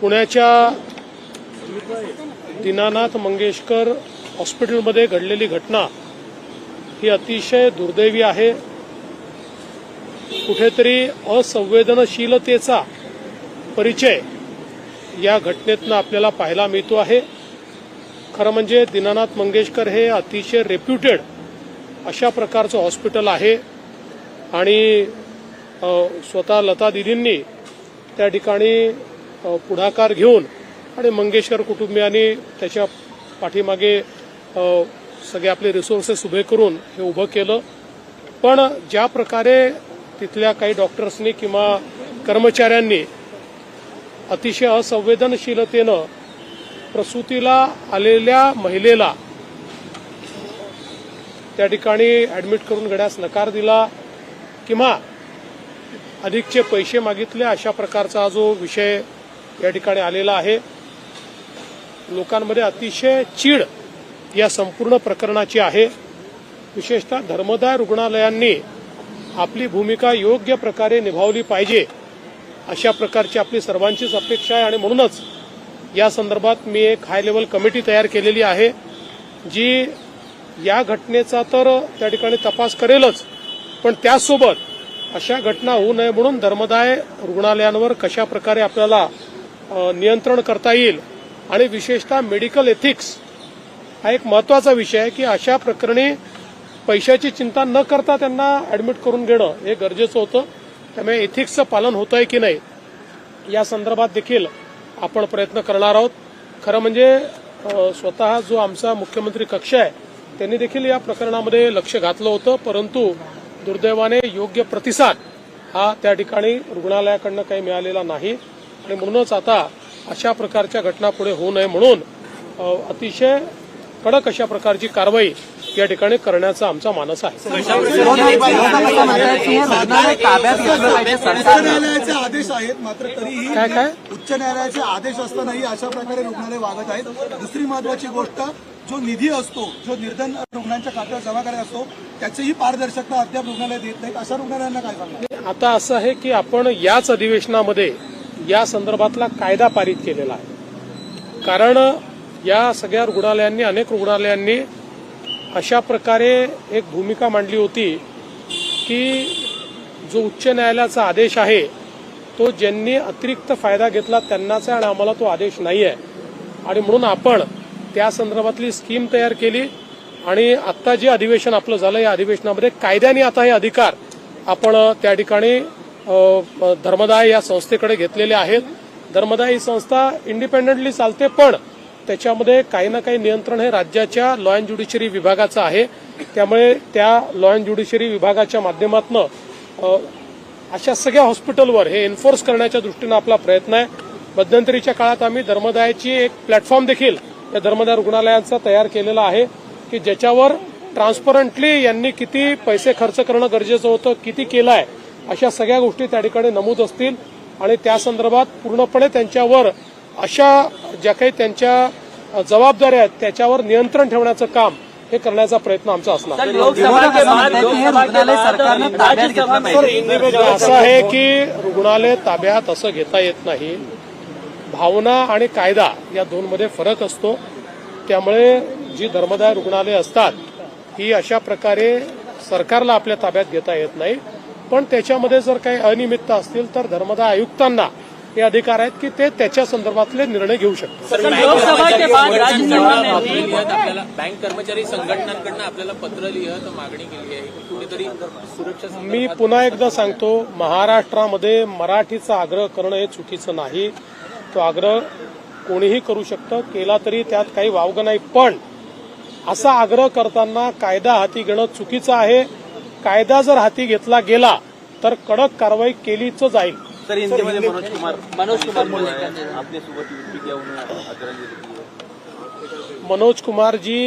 पुण्याच्या दीनानाथ मंगेशकर हॉस्पिटलमध्ये घडलेली घटना ही अतिशय दुर्दैवी आहे. कुठेतरी असंवेदनशीलतेचा परिचय या घटनेतनं आपल्याला पाहायला मिळतो आहे. खरं म्हणजे दीनानाथ मंगेशकर हे अतिशय रेप्युटेड अशा प्रकारचं हॉस्पिटल आहे. आणि स्वतः लता दिदींनी त्या ठिकाणी पुढाकार घेऊन आणि मंगेशकर कुटुंबियांनी त्याच्या पाठीमागे सगळे आपले रिसोर्सेस उभे करून हे उभं केलं. पण ज्या प्रकारे तिथल्या काही डॉक्टर्सनी किंवा कर्मचाऱ्यांनी अतिशय असंवेदनशीलतेनं प्रसूतीला आलेल्या महिलेला त्या ठिकाणी ऍडमिट करून घेण्यास नकार दिला किंवा अधिकचे पैसे मागितले अशा प्रकारचा हा जो विषय या ठिकाणी आलेला आहे. लोकांमध्ये अतिशय चीड या संपूर्ण प्रकरणाची आहे. विशेषतः धर्मदाय रुग्णालयांनी आपली भूमिका योग्य प्रकारे निभावली पाहिजे अशा प्रकारची आपली सर्वांचीच अपेक्षा आहे आणि म्हणूनच या संदर्भात मी एक हाय लेवल कमिटी तयार केलेली आहे जी या घटनेचा तर त्या ठिकाणी तपास करेलच पण त्याचसोबत अशा घटना होऊ नये म्हणून धर्मदाय रुग्णालयांवर कशा प्रकारे आपल्याला नियंत्रण करता येईल आणि विशेषतः मेडिकल एथिक्स हा एक महत्त्वाचा विषय आहे की अशा प्रकरणी पैशाची चिंता न करता त्यांना ऍडमिट करून घेणं हे गरजेचं होतं. त्यामुळे एथिक्सचं पालन होत आहे की नाही या संदर्भात देखील आपण प्रयत्न करणार आहोत. खरं म्हणजे स्वतः जो आमचा मुख्यमंत्री कक्ष आहे त्यांनी देखील या प्रकरणामध्ये लक्ष घातलं होतं परंतु दुर्दैवाने योग्य प्रतिसाद हा त्या ठिकाणी रुग्णालयाकडनं काही मिळालेला नाही. आणि म्हणूनच आता अशा प्रकारच्या घटना पुढे होऊ नये म्हणून अतिशय कडक अशा प्रकारची कारवाई या ठिकाणी करण्याचा आमचा मानस आहे. न्यायालयाचे आदेश आहेत मात्र तरीही काय काय? उच्च न्यायालयाचे आदेश असतानाही अशा प्रकारे रुग्णालय वागत आहेत. दुसरी महत्वाची गोष्ट जो निधी असतो जो निर्धन रुग्णांच्या खात्यावर जमा करायचा असतो त्याचीही पारदर्शकता अद्याप रुग्णालय देत नाहीत. अशा रुग्णालयांना काय सांगणार? आता असं आहे की आपण याच अधिवेशनामध्ये या संदर्भातला कायदा पारित केलेला आहे. कारण या सगळ्या रुग्णालयांनी अनेक रुग्णालयांनी अशा प्रकारे एक भूमिका मांडली होती की जो उच्च न्यायालयाचा आदेश आहे तो ज्यांनी अतिरिक्त फायदा घेतला त्यांनाच आहे आणि आम्हाला तो आदेश नाही आहे आणि म्हणून आपण त्या संदर्भातली स्कीम तयार केली आणि आता जे अधिवेशन आपलं झालं या अधिवेशनामध्ये कायद्याने आता हे अधिकार आपण त्या ठिकाणी धर्मदाय या संस्थेकडे घेतलेले आहेत. धर्मदाय ही संस्था इंडिपेंडेंटली चालते पण त्याच्यामध्ये काही ना काही नियंत्रण हे राज्याच्या लॉ अँड ज्युडिशरी विभागाचं आहे. त्यामुळे त्या लॉ अँड ज्युडिशरी विभागाच्या माध्यमातून अशा सगळ्या हॉस्पिटलवर हे एन्फोर्स करण्याच्या दृष्टीनं आपला प्रयत्न आहे. मध्यंतरीच्या काळात आम्ही धर्मदायाची एक प्लॅटफॉर्म देखील या धर्मदाय रुग्णालयांचा तयार केलेला आहे की ज्याच्यावर ट्रान्सपरंटली यांनी किती पैसे खर्च करणं गरजेचं होतं किती केलं आहे अशा सगळ्या गोष्टी त्या ठिकाणी नमूद असतील. आणि त्या संदर्भात पूर्णपणे त्यांच्यावर अशा ज्या काही त्यांच्या जबाबदाऱ्या आहेत त्याच्यावर नियंत्रण ठेवण्याचं काम हे करण्याचा प्रयत्न आमचा असणार. असं आहे की रुग्णालय ताब्यात असं घेता येत नाही. भावना आणि कायदा या दोनमध्ये फरक असतो. त्यामुळे जी धर्मदाय रुग्णालय असतात ही अशा प्रकारे सरकारला आपल्या ताब्यात घेता येत नाही. पण त्याच्यामध्ये जर काही अनियमितता असतील तर धर्मदाय आयुक्तांना हे अधिकार आहेत की ते त्याच्या संदर्भातले निर्णय घेऊ शकतात. बँक कर्मचारी संघटनांकडनं आपल्याला पत्र लिहत मागणी केली आहे. की कुठेतरी सुरक्षा मी पुन्हा एकदा सांगतो महाराष्ट्रामध्ये मराठीचा आग्रह करणं हे चुकीचं नाही. तो आग्रह कोणीही करू शकतं केला तरी त्यात काही वावगं नाही. पण असा आग्रह करताना कायदा हाती घेणं चुकीचं आहे. कायदा जर हाती घेतला गेला तर कडक कारवाई केलीच जाईल. सर हिंदीमध्ये मनोज कुमार मनोज कुमार मनोज कुमार जी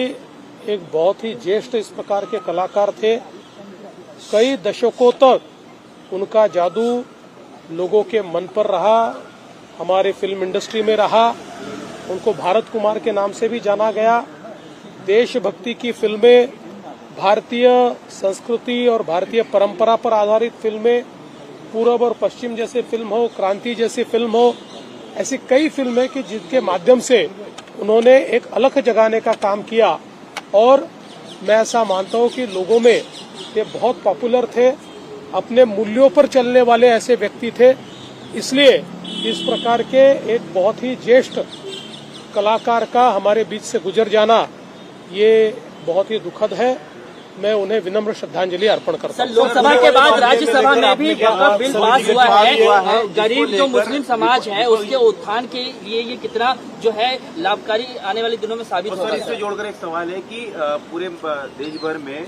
एक बहुत ही ज्येष्ठ इस प्रकार के कलाकार थे। कई दशकों तक उनका जादू लोगों के मन पर रहा हमारे फ़िल्म इंडस्ट्री में रहा। उनको भारत कुमार के नाम से भी जाना गया। देशभक्ति की फ़िल्में भारतीय संस्कृति और भारतीय परंपरा पर आधारित फ़िल्में पूरब और पश्चिम जैसे फ़िल्म हो, क्रांति जैसी फ़िल्म हो, ऐसी कई फ़िल्में कि जिनके माध्यम से उन्होंने एक अलग जगाने का काम किया। और मैं ऐसा मानता हूँ कि लोगों में ये बहुत पॉपुलर थे, अपने मूल्यों पर चलने वाले ऐसे व्यक्ति थे। इसलिए इस प्रकार के एक बहुत ही ज्येष्ठ कलाकार का हमारे बीच से गुजर जाना, ये बहुत ही दुखद है। मैं उन्हें विनम्र श्रद्धांजलि अर्पण करता हूँ। लोकसभा के बाद राज्यसभा में भी बिल पास हुआ है। गरीब जो मुस्लिम समाज है उसके उत्थान के लिए ये कितना जो है लाभकारी आने वाले दिनों में साबित होगा इससे जोड़कर एक सवाल है कि पूरे देश भर में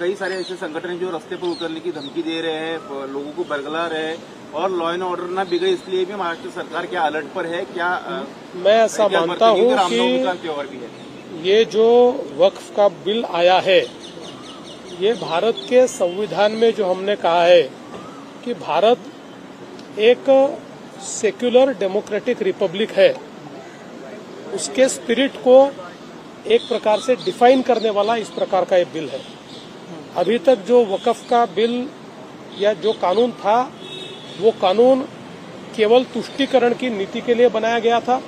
कई सारे ऐसे संगठन हैं जो रास्ते पर उतरने की धमकी दे रहे हैं लोगों को बरगला रहे हैं और लॉ एंड ऑर्डर न बिगड़े इसलिए भी महाराष्ट्र सरकार क्या अलर्ट पर है क्या मैं ऐसा मानता? हूँ का है? ये जो वक्फ का बिल आया है ये भारत के संविधान में जो हमने कहा है कि भारत एक सेक्युलर डेमोक्रेटिक रिपब्लिक है। उसके स्पिरिट को एक प्रकार से डिफाइन करने वाला इस प्रकार का ये बिल है। अभी तक जो वक्फ का बिल या जो कानून था, वो कानून केवल तुष्टिकरण की नीति के लिए बनाया गया था।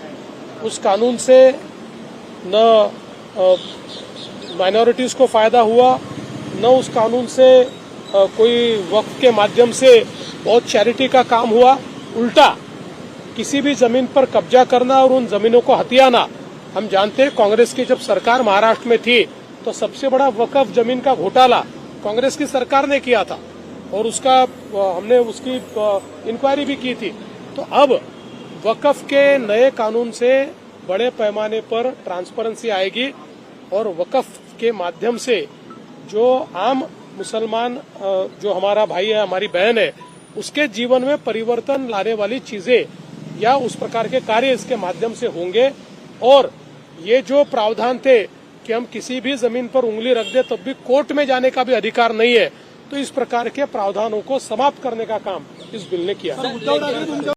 उस कानून से न माइनॉरिटीज को फ़ायदा हुआ न उस कानून से कोई वक्फ के माध्यम से बहुत चैरिटी का काम हुआ। उल्टा, किसी भी ज़मीन पर कब्जा करना और उन जमीनों को हथियाना। हम जानते हैं कांग्रेस की जब सरकार महाराष्ट्र में थी तो सबसे बड़ा वक्फ ज़मीन का घोटाला कांग्रेस की सरकार ने किया था और उसका हमने उसकी इंक्वायरी भी की थी। तो अब वक्फ के नए कानून से बड़े पैमाने पर ट्रांसपेरेंसी आएगी और वक्फ के माध्यम से जो आम मुसलमान जो हमारा भाई है, हमारी बहन है, उसके जीवन में परिवर्तन लाने वाली चीज़ें या उस प्रकार के कार्य इसके माध्यम से होंगे। और ये जो प्रावधान थे कि हम किसी भी ज़मीन पर उंगली रख दे, तब भी कोर्ट में जाने का भी अधिकार नहीं है। तो इस प्रकार के प्रावधानों को समाप्त करने का काम इस बिल ने किया।